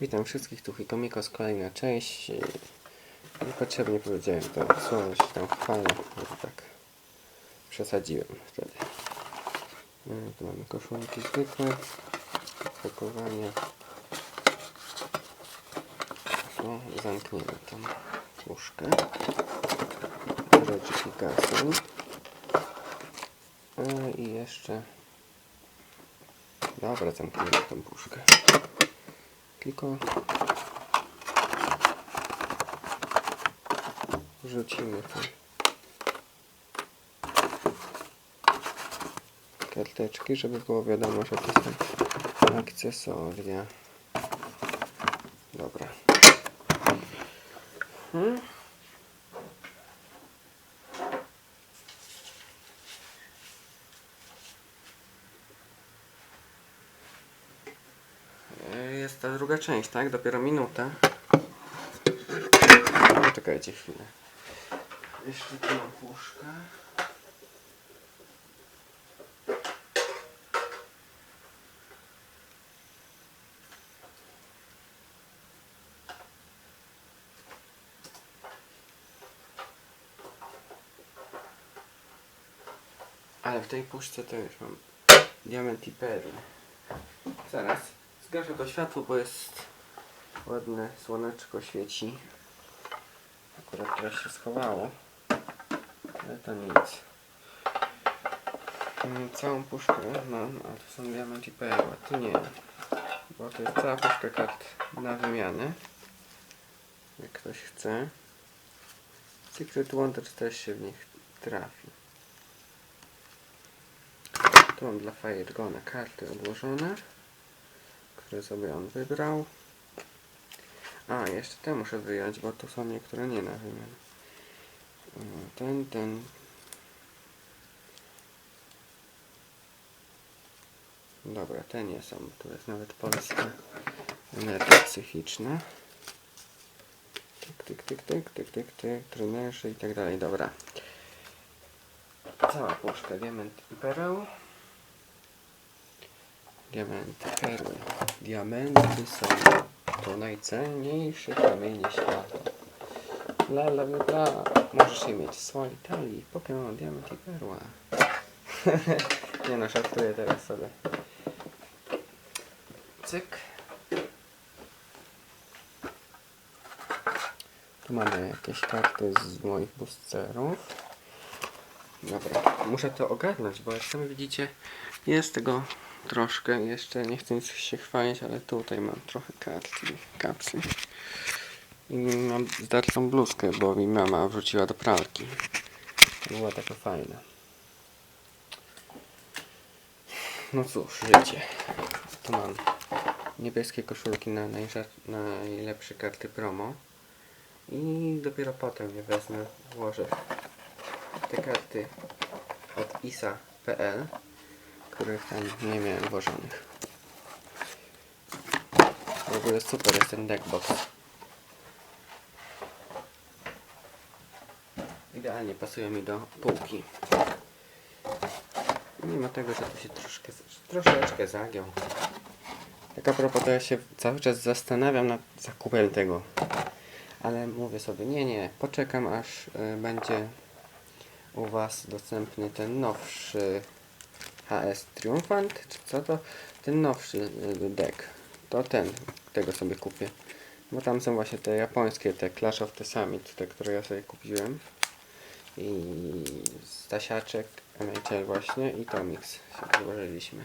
Witam wszystkich, tu Hikomikos, kolejna część. Niepotrzebnie powiedziałem to słowo, się tam chwalę, bo tak przesadziłem wtedy. Yy, Tu mamy koszulki zwykłe, pakowania. O, zamkniemy tą puszkę. Rzeczy Picasso. Yy, I jeszcze... Dobra, zamkniemy tą puszkę. Tylko wrzucimy tu karteczki, żeby było wiadomo, że to są akcesoria. Dobra. Hmm? Ta druga część, tak? Dopiero minuta. Poczekajcie chwilę. Jeszcze tu mam puszkę. Ale w tej puszce to już mam diament i perły. Zaraz zgaszę to światło, bo jest ładne słoneczko świeci. Akurat teraz się schowało. Ale to nic. Mm, Całą puszkę mam, a to są diament i perła. Tu nie. Bo to jest cała puszka kart na wymianę. Jak ktoś chce. Secret Wonders też się w nich trafi. Tu mam dla Firegona karty odłożone, które sobie on wybrał. A, jeszcze te muszę wyjąć, bo tu są niektóre nie na wymianę. Mm, Ten, ten. Dobra, te nie są. Tu jest nawet polska energia psychiczna. Tyk, tyk, tyk, tyk, tyk, tyk, tyk, trenerzy i tak dalej. Dobra. Cała puszka diament i pereł. Diamenty, perły. Diamenty są to najcenniejsze kamienie świata. La la la la. Możesz je mieć w swojej talii. Pokémon, diament i perła. Nie no, żartuję teraz sobie. Cyk. Tu mamy jakieś karty z moich boosterów. Dobra, muszę to ogarnąć, bo jak sami widzicie, jest tego troszkę. Jeszcze nie chcę nic się chwalić, ale tutaj mam trochę kartki, kapsy. I mam zdartą bluzkę, bo mi mama wrzuciła do pralki. Była taka fajna. No cóż, życie. Tu mam niebieskie koszulki na najlepsze karty promo. I dopiero potem je wezmę, włożę te karty od isa.pl, których tam nie miałem włożonych. W ogóle super jest ten deckbox. Idealnie pasuje mi do półki. Mimo tego, że tu się troszkę, troszeczkę zagiął. Tak a propos, to ja się cały czas zastanawiam nad zakupem tego. Ale mówię sobie, nie, nie, poczekam aż y, będzie u Was dostępny ten nowszy HS Triumphant, czy co to? Ten nowszy y, deck. To ten, tego sobie kupię. Bo tam są właśnie te japońskie, te Clash of the Summit, te, które ja sobie kupiłem. I Stasiaczek, NHL właśnie i Tomix się złożyliśmy.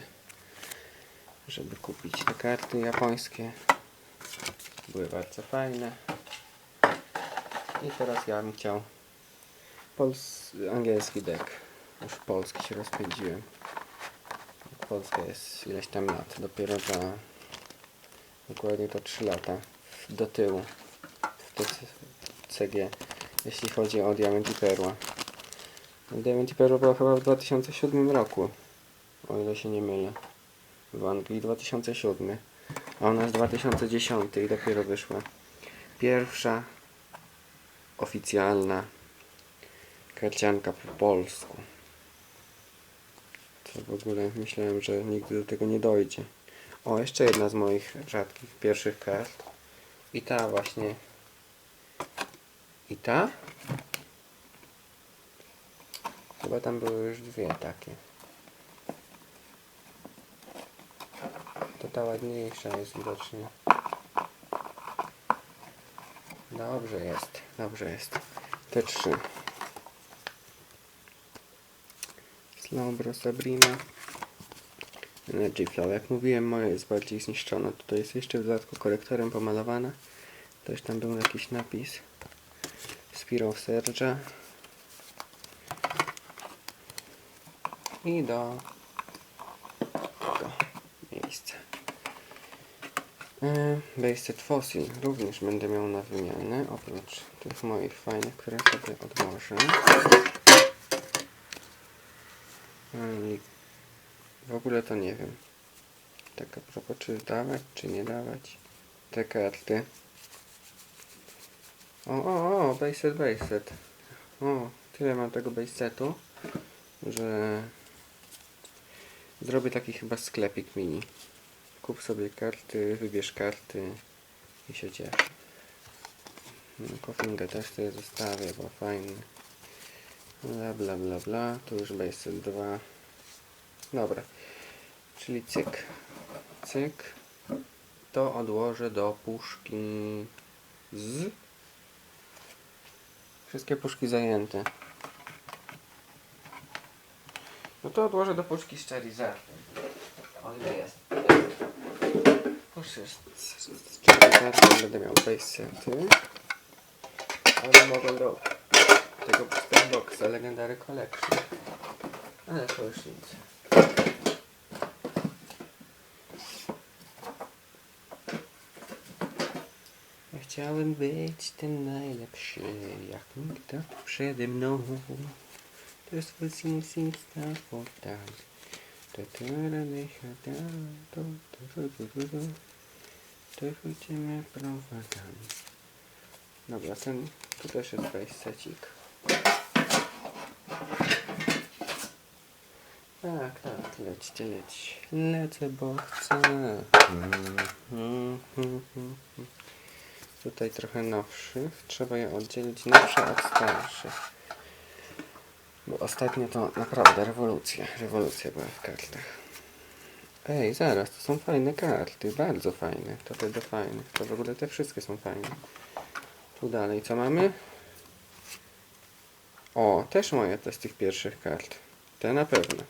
Żeby kupić te karty japońskie. Były bardzo fajne. I teraz ja bym chciał Pols angielski deck. Już polski się rozpędziłem. Polska jest ileś tam lat. Dopiero za dokładnie to 3 lata do tyłu w TCG. Jeśli chodzi o Diament i Perła. Diament i Perła była chyba w 2007 roku. O ile się nie mylę. W Anglii 2007. A u nas 2010 i dopiero wyszła pierwsza oficjalna karcianka po polsku. To w ogóle myślałem, że nigdy do tego nie dojdzie. O, jeszcze jedna z moich rzadkich pierwszych kart. I ta właśnie. I ta? Chyba tam były już dwie takie. To ta ładniejsza jest widocznie. Dobrze jest, dobrze jest. Te trzy. Slowbro Sabrina. Energy Flow. Jak mówiłem, moje jest bardziej zniszczone. Tutaj jest jeszcze w dodatku korektorem pomalowana. Też tam był jakiś napis. Spiral Serge'a. I do tego miejsca. E, Based Fossil również będę miał na wymianę, oprócz tych moich fajnych, które sobie odłożę. I w ogóle to nie wiem. Tak a propos, czy dawać, czy nie dawać te karty. O, o, o, base set, base set. O, tyle mam tego base setu, że zrobię taki chyba sklepik mini. Kup sobie karty, wybierz karty i się ciesz. No, też sobie zostawię, bo fajny. Bla bla bla bla, tu już set 2. Dobra, czyli cyk, cyk. To odłożę do puszki z... Wszystkie puszki zajęte. No to odłożę do puszki z Charizardem. O ile jest. Puszczę z, będę miał base. Ale mogę do tego booster boxa Legendary Collection. Ale to już nic. Ja chciałem być ten najlepszy, jak nikt tu przede mną. To jest star for that. To to rany to to to to to to to chodzimy prowadzami. Dobra, ten tu też jest base secik. Tak, tak, lećcie, leć. Lecę, bo chcę. Tutaj trochę nowszych. Trzeba je oddzielić nowsze od starszych. Bo ostatnio to naprawdę rewolucja. Rewolucja była w kartach. Ej, zaraz, to są fajne karty. Bardzo fajne. To te do fajnych. To w ogóle te wszystkie są fajne. Tu dalej, co mamy? O, też moje te z tych pierwszych kart. Te na pewno.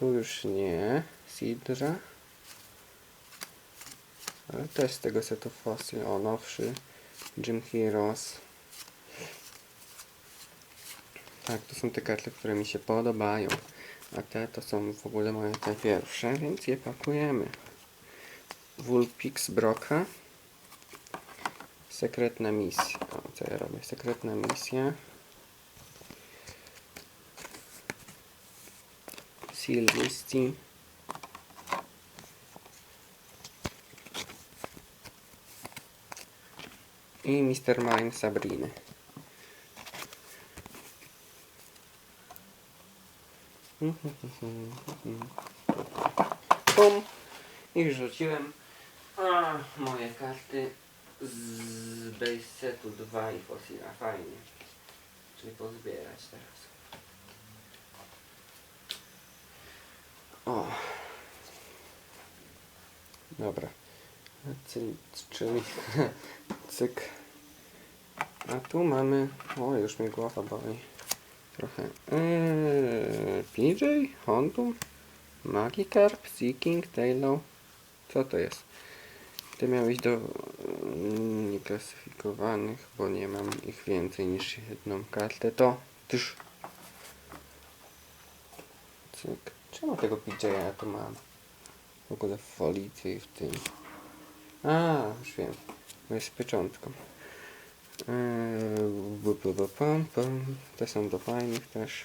Tu już nie. Sidra. Ale też z tego setu Fossil. O, nowszy. Jim Heroes. Tak, to są te karty, które mi się podobają. A te to są w ogóle moje te pierwsze, więc je pakujemy. Vulpix Broka. Sekretna misja. O, co ja robię? Sekretna misja. Seal Misty. I Mr. Mine Sabriny. Pum. I rzuciłem a, moje karty z base setu 2 i fossila. Fajnie. Czyli pozbierać teraz. Dobra. Czyli, czyli cyk. A tu mamy. O, już mi głowa boli. Trochę. Eee, PJ? Hontum? Magikarp? Seeking? Tailo? Co to jest? Ty miałeś do mm, nieklasyfikowanych, bo nie mam ich więcej niż jedną kartę. To tyż. Cyk. Czemu tego PJ ja tu mam? W ogóle w folicy i w tym. A, już wiem. Jest z pieczątką. Pam. Te są do fajnych też.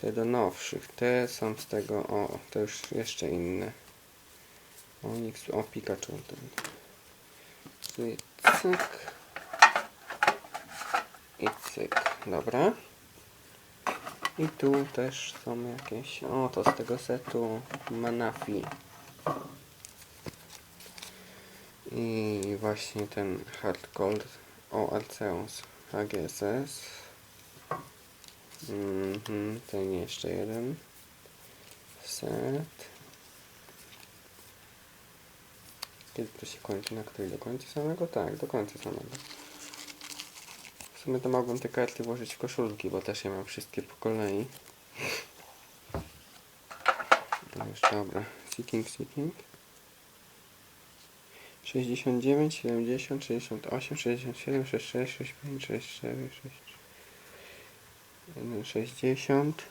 Te do nowszych. Te są z tego. O, to już jeszcze inne. Onyx, o Pikachu ten. Cyk, cyk. I cyk. Dobra. I tu też są jakieś. O, to z tego setu Manafi. I właśnie ten Hard Gold o Arceus HGSS. Mhm, ten jeszcze jeden. Set. Kiedy to się kończy? Na której? Do końca samego? Tak, do końca samego. W sumie to mogłem te karty włożyć w koszulki, bo też je mam wszystkie po kolei. To już dobra. Seeking, seeking. 69, 70, 68, 67, 66, 65, 64, 66, 60,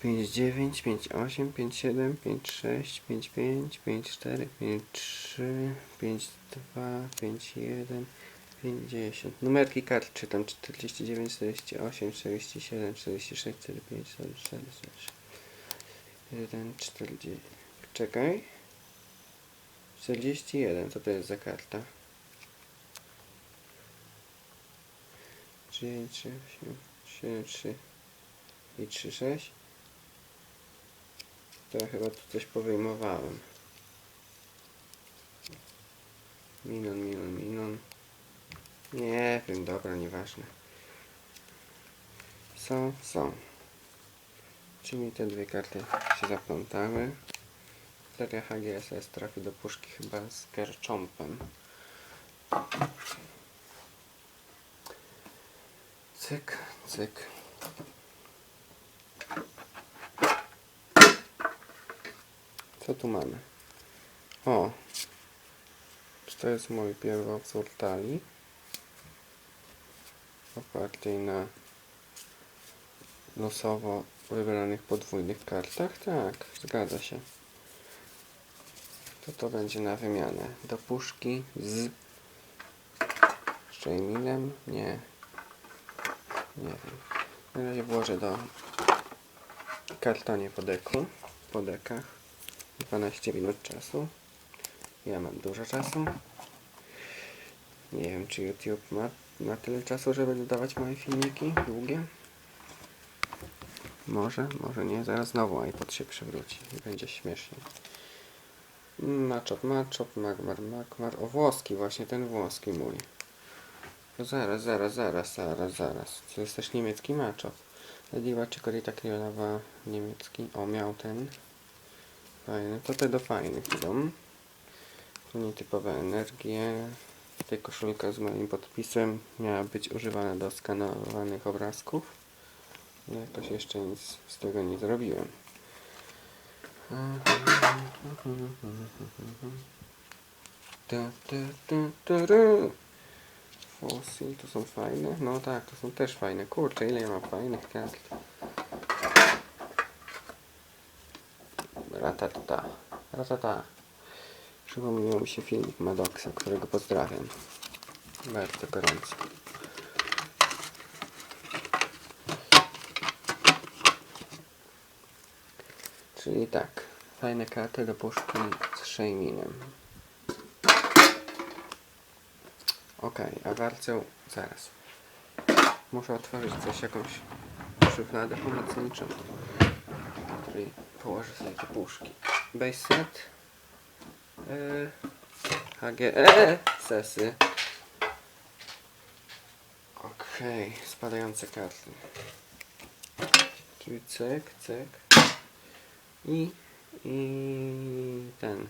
59, 58, 57, 56, 55, 54, 53, 52, 51, 50. Numerki kart czytam 49, 48, 47, 46, 45, 44, 46. 1, 40. Czekaj. 41, co to jest za karta? 9, 3, 8, 7, 3 i 3, 6. To ja chyba tu coś powyjmowałem. Minon, minon, minon. Nie wiem, dobra, nieważne. Są, są. Czyli te dwie karty się zaplątały. Seria HGSS trafi do puszki chyba z Kerchompem. Cyk, cyk. Co tu mamy? O! Czy to jest mój pierwowzór talii? Opartej na losowo wybranych podwójnych kartach? Tak, zgadza się. To to będzie na wymianę. Do puszki z Szczejminem? Nie. Nie wiem. Na razie włożę do kartonie po deku. Po dekach. 12 minut czasu. Ja mam dużo czasu. Nie wiem, czy YouTube ma, ma tyle czasu, żeby dodawać moje filmiki długie. Może, może nie. Zaraz znowu iPod się przewróci i będzie śmiesznie. Maczop, maczop, magmar, magmar. O, włoski, właśnie ten włoski mój. Zaraz, zaraz, zaraz, zaraz, zaraz. To jest też niemiecki maczop. Lediwa Czekolita Kryjonowa niemiecki. O, miał ten. Fajny. To te do fajnych idą. Nietypowe energie. Tutaj koszulka z moim podpisem miała być używana do skanowanych obrazków. No jakoś jeszcze nic z tego nie zrobiłem. Fossil, to są fajne? No tak, to są też fajne. Kurczę, ile ja mam fajnych kart. Ratata. Ratata. Przypomniał mi się filmik Madoksa, którego pozdrawiam. Bardzo gorąco. Czyli tak, fajne karty do puszki z Shayminem. Okej, a warcę zaraz. Muszę otworzyć coś, jakąś szufladę pomocniczą, w której położę sobie te puszki. Base set. Yy, HGE sesy. Okej, spadające karty. Czyli cyk, cyk. I, i ten.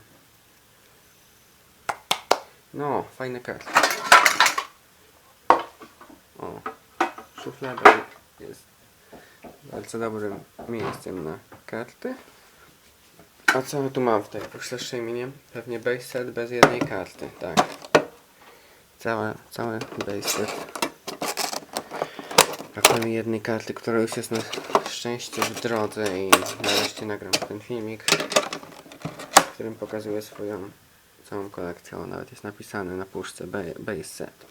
No, fajne karty. O, szuflada jest bardzo dobrym miejscem na karty. A co tu mam w tej puszce Shayminie? Pewnie base set bez jednej karty, tak. Całe, całe base set. Brakuje jednej karty, która już jest na szczęście w drodze i nareszcie nagram ten filmik, w którym pokazuję swoją całą kolekcję. O, nawet jest napisane na puszce ba- base set.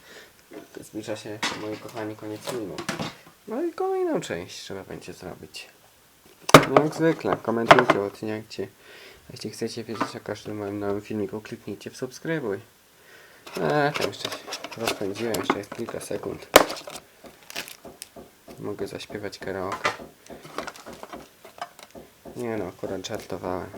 Zbliża się, moi kochani, koniec filmu. No i kolejną część trzeba będzie zrobić. No jak zwykle, komentujcie, oceniajcie. Jeśli chcecie wiedzieć o każdym moim nowym filmiku, kliknijcie w subskrybuj. Eee, tam jeszcze się rozpędziłem, jeszcze jest kilka sekund. Mogę zaśpiewać karaoke. Nie no, akurat żartowałem.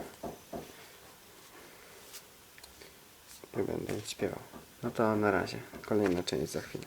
będę śpiewał. No to na razie. Kolejna część za chwilę.